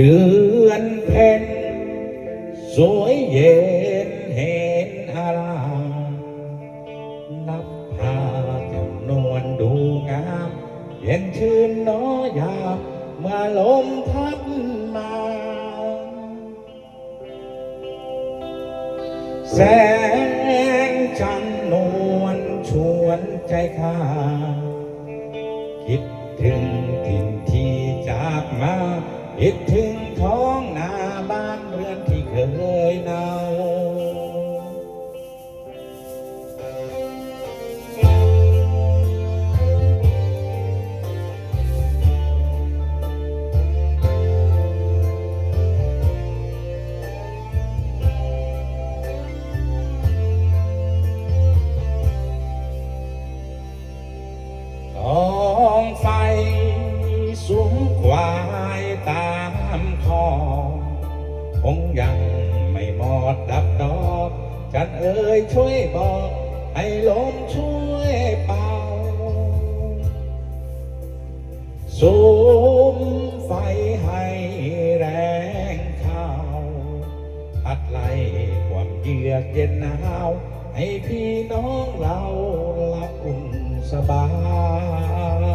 เดือนเพ็ญสวยเย็นเห็นอารามนับพาจำนวนดูงาม เย็นชื่นน้อยาบเมื่อลมพัดมา แสงจันนวลชวนใจข้า คิดถึงท้องนาบ้านเรือนที่เคยเนาท้องไฟสุมควา ไม่หมดดับดอกจันเอ่ยช่วยบอก ให้ลมช่วยเป่าสุมไฟให้แรงเข้าพัดไล่ความเยือกเย็นหนาวให้พี่น้องเราหลับอุ่นสบาย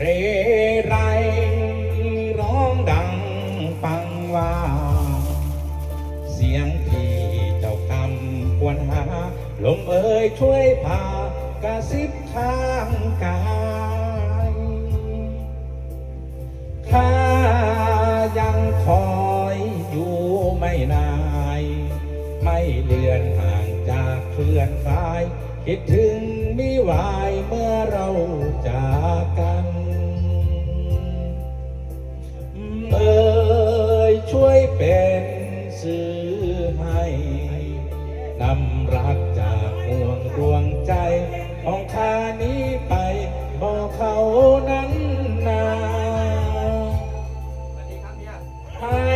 เรไรร้องดังฟังว่า เสียงที่เจ้ากำควรหา ลมเอ่ยช่วยพากระซิบข้างกายข้ายังคอยอยู่ไม่นายไม่เลือนห่างจากเพื่อนกาย คิดถึงมิวายเมื่อเราจาก นำรักจากห่วงดวงใจ ของข้านี้ไปบอกเขานั้นนาให้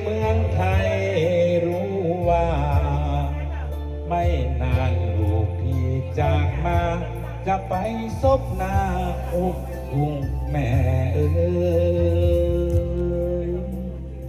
เมืองไทยรู้ว่า ไม่นานลูกพี่จากมา จะไปซบหน้าอกกุ้งแม่เอ้ย